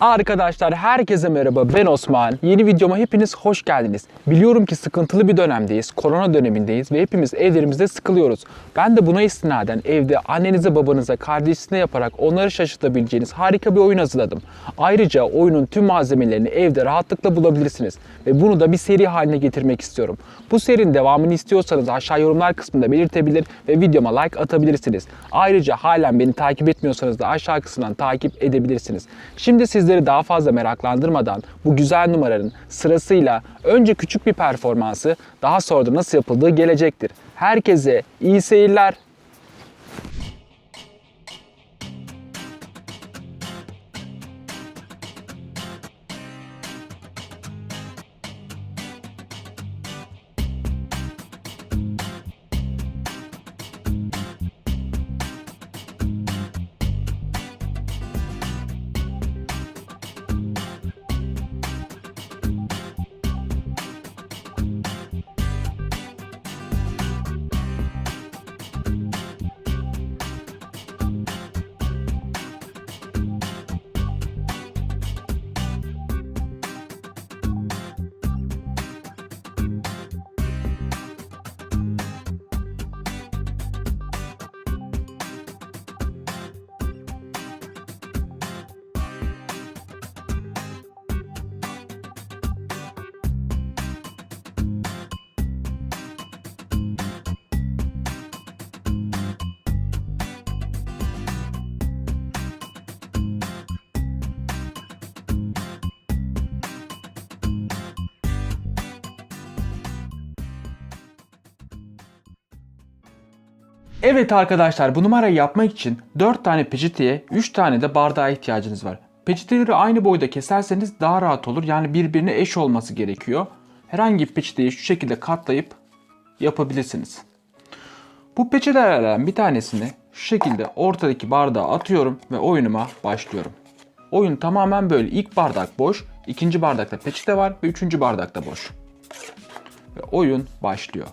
Arkadaşlar herkese merhaba ben Osman. Yeni videoma hepiniz hoş geldiniz. Biliyorum ki sıkıntılı bir dönemdeyiz. Korona dönemindeyiz ve hepimiz evlerimizde sıkılıyoruz. Ben de buna istinaden evde annenize babanıza kardeşine yaparak onları şaşırtabileceğiniz harika bir oyun hazırladım. Ayrıca oyunun tüm malzemelerini evde rahatlıkla bulabilirsiniz. Ve bunu da bir seri haline getirmek istiyorum. Bu serinin devamını istiyorsanız aşağı yorumlar kısmında belirtebilir ve videoma like atabilirsiniz. Ayrıca halen beni takip etmiyorsanız da aşağı kısmından takip edebilirsiniz. Şimdi sizleri daha fazla meraklandırmadan bu güzel numaranın sırasıyla önce küçük bir performansı daha sonra da nasıl yapıldığı gelecektir. Herkese iyi seyirler. Evet arkadaşlar bu numarayı yapmak için 4 tane peçeteye 3 tane de bardağa ihtiyacınız var. Peçeteleri aynı boyda keserseniz daha rahat olur. Yani birbirine eş olması gerekiyor. Herhangi bir peçeteyi şu şekilde katlayıp yapabilirsiniz. Bu peçetelerden bir tanesini şu şekilde ortadaki bardağa atıyorum ve oyunuma başlıyorum. Oyun tamamen böyle. İlk bardak boş, ikinci bardakta peçete var ve üçüncü bardakta boş. Ve oyun başlıyor.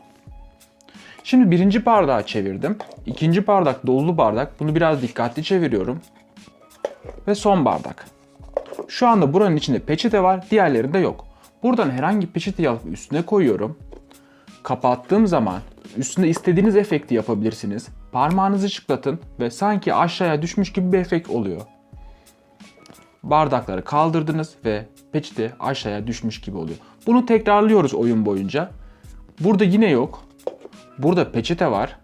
Şimdi birinci bardağı çevirdim. İkinci bardak dolu bardak. Bunu biraz dikkatli çeviriyorum. Ve son bardak. Şu anda buranın içinde peçete var. Diğerlerinde yok. Buradan herhangi bir peçeteyi alıp üstüne koyuyorum. Kapattığım zaman üstünde istediğiniz efekti yapabilirsiniz. Parmağınızı çıklatın ve sanki aşağıya düşmüş gibi bir efekt oluyor. Bardakları kaldırdınız ve peçete aşağıya düşmüş gibi oluyor. Bunu tekrarlıyoruz oyun boyunca. Burada yine yok. Burada peçete var.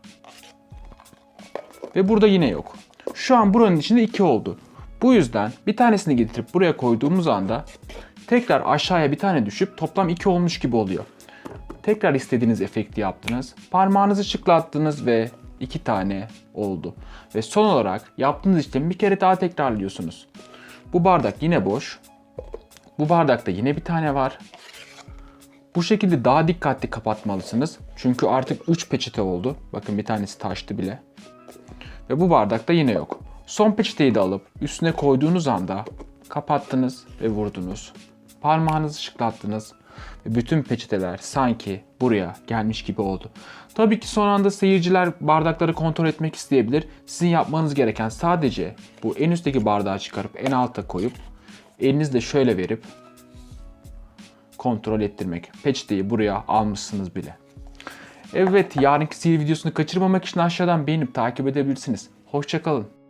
Ve burada yine yok. Şu an buranın içinde iki oldu. Bu yüzden bir tanesini getirip buraya koyduğumuz anda tekrar aşağıya bir tane düşüp toplam iki olmuş gibi oluyor. Tekrar istediğiniz efekti yaptınız. Parmağınızı çıklattınız ve iki tane oldu. Ve son olarak yaptığınız işlemi bir kere daha tekrarlıyorsunuz. Bu bardak yine boş. Bu bardakta yine bir tane var. Bu şekilde daha dikkatli kapatmalısınız. Çünkü artık 3 peçete oldu. Bakın bir tanesi taştı bile. Ve bu bardakta yine yok. Son peçeteyi de alıp üstüne koyduğunuz anda kapattınız ve vurdunuz. Parmağınızı şıklattınız ve bütün peçeteler sanki buraya gelmiş gibi oldu. Tabii ki son anda seyirciler bardakları kontrol etmek isteyebilir. Sizin yapmanız gereken sadece bu en üstteki bardağı çıkarıp en alta koyup elinizle şöyle verip kontrol ettirmek. Peçeteyi buraya almışsınız bile. Evet yarınki sihir videosunu kaçırmamak için aşağıdan beğenip takip edebilirsiniz. Hoşçakalın.